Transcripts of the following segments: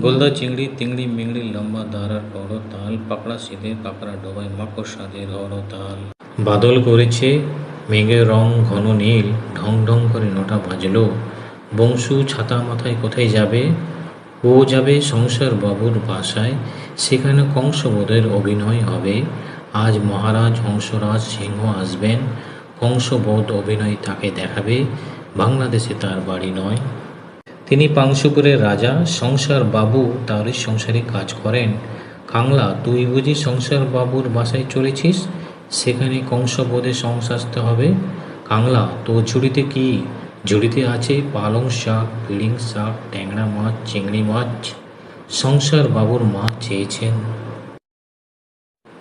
গোলদা চিংড়ি তিংড়ি মিংড়ি লম্বা দাঁড়ার বড় তাল পাকড়া সিধে কাকড়া ডোবায় মাকড় সাদের ঘর তাল বাদল করেছে মেঘের রং ঘন নীল ঢং ঢং করে নটা বাজলো বংশু ছাতা মাথায় কোথায় যাবে ও যাবে সংসার বাবুর বাসায়, সেখানে কংসবোধের অভিনয় হবে। আজ মহারাজ, হংসরাজ, সিংহ আসবেন, কংসবোধ অভিনয় তাকে দেখাবে। বাংলাদেশে তার বাড়ি নয়। তিনি পাংশুপুরের রাজা, সংসার বাবু তারই সংসারে কাজ করেন। কাংলা, তুই বুঝি সংসার বাবুর বাসায় চলেছিস? সেখানে কংসবোধে সংসাসতে হবে। কাংলা, তোর ঝুড়িতে কি? ঝুড়িতে আছে পালং শাক পিড়িং শাক, ট্যাংরা মাছ, চিংড়ি মাছ। সংসার বাবুর মা চেয়েছেন।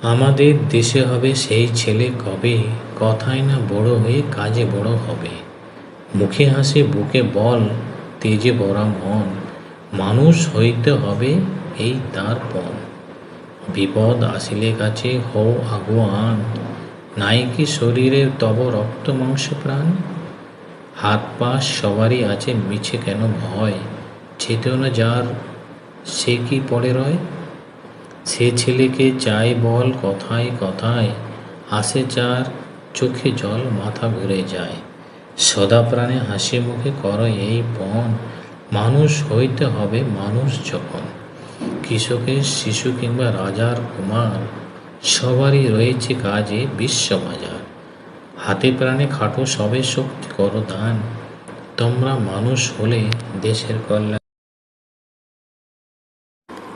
আমাদের দেশে হবে সেই ছেলে কবে? কথায় না বড় হয়ে কাজে বড় হবে। মুখে হাসে, বুকে বল। তেজে ভরা মন, মানুষ হইতে হবে এই তার পণ। বিপদ আসিলে কাছে হও আগুয়ান, নাই কি শরীরের তব রক্ত মাংস প্রাণ? হাত পা সবারই আছে, মিছে কেন ভয়? ছেতেও না যার, সে কি পড়ে রয়? সে ছেলেকে চাই বল কথায় কথায়, আসে চার চোখে জল মাথা ঘুরে যায়। সদা প্রাণে হাসি মুখে কর এই পণ মানুষ হইতে হবে মানুষ যখন। কৃষকের শিশু কিংবা রাজার কুমার, সবারই রয়েছে কাজে বিশ্ববাজার হাতে প্রাণে খাটো সবে শক্তি করো দান। তোমরা মানুষ হলে দেশের কল্যাণ।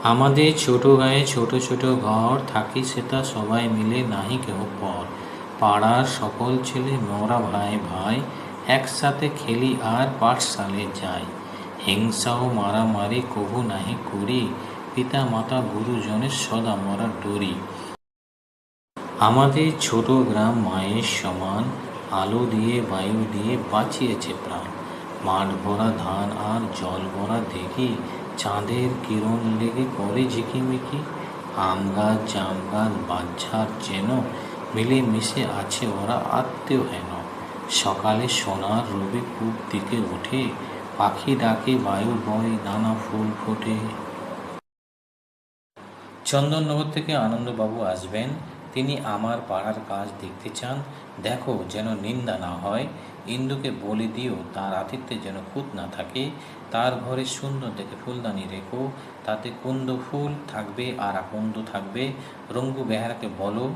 আমাদের ছোট গায়ে ছোট ছোট ঘর, থাকি সেটা সবাই মিলে নাহি কেউ পর। পাড়ার সকল ছেলে মোরা ভাই ভাই একসাথে খেলি আর পাঠশালে যাই। হিংসা ও মারামারি কবু নাহি করি পিতা মাতা গুরুজনের সদা মরা ডরি আমাদের ছোট গ্রাম মায়ের সমান, আলো দিয়ে, বায়ু দিয়ে বাঁচিয়েছে প্রাণ। মাঠ ভরা ধান আর জল ভরা দেখি, চাঁদের কিরণ লেগে করে ঝিকিমিকি। আম গাছ, জাম গাছ, বাচ্চার যেন মিলেমিশে আছে ওরা আত্মীয় হেন। সকালে সোনার রবি পূব দিকে ওঠে, পাখি ডাকে বায়ু বয়, নানা ফুল ফোটে। চন্দননগর থেকে আনন্দবাবু আসবেন। তিনি আমার পাড়ার কাজ দেখতে চান। দেখো যেন নিন্দা না হয়। ইন্দুকে বলে দিও, তার আতিথ্যে যেন খুঁত না থাকে। তার ঘরে সুন্দর দেখে ফুলদানি রেখো, তাতে কুন্দ ফুল থাকবে আর আকন্দ থাকবে। রঙ্গু বেহারাকে বলো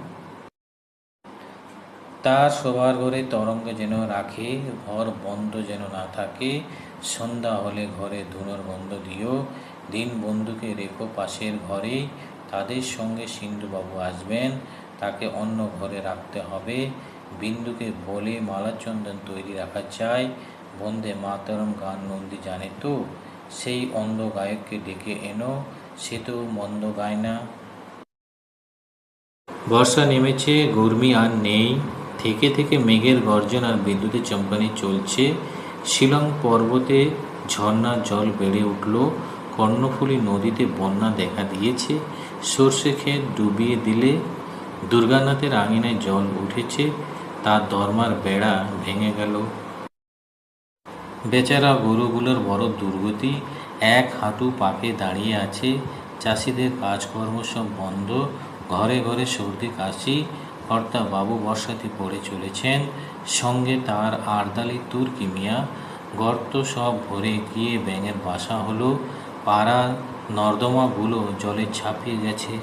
তার শোবার ঘরে তরঙ্গ যেন রাখে, ঘর বন্ধ যেন না থাকে, সন্ধ্যা হলে ঘরে ধুনোর বন্ধ দিও, দিন বন্ধুকে রেখো পাশের ঘরে, তাদের সঙ্গে সিন্ধুবাবু আসবেন, তাকে অন্য ঘরে রাখতে হবে, বিন্দুকে বলে মালাচন্দন তৈরি রাখা চাই, বন্দে মাতরম গান নন্দী জানে তো, সেই অন্ধ গায়ককে ডেকে এনো, সে তো মন্দ গায় না। বর্ষা নেমেছে, গরমি আর নেই থেকে থেকে মেঘের গর্জন আর বিদ্যুতের চমকানি চলছে। শিলং পর্বতে ঝর্ণার জল বেড়ে উঠল। কর্ণফুলী নদীতে বন্যা দেখা দিয়েছে। সর্ষে ক্ষেত ডুবিয়ে দিলে দুর্গানাথের আঙিনায় জল উঠেছে। তার দরমার বেড়া ভেঙে গেল। বেচারা গরুগুলোর বড় দুর্গতি। এক হাঁটু পাকে দাঁড়িয়ে আছে। চাষিদের কাজকর্ম সব বন্ধ। ঘরে ঘরে সর্দি কাশি। কর্তা বাবু বর্ষাতে পড়ে চলেছেন। সঙ্গে তার আর্দালি তুর্কি মিয়া। গর্ত সব ভরে গিয়ে ব্যাঙের বাসা হলো। পাড়া নর্দমাগুলো জলে ছাপিয়ে গেছে।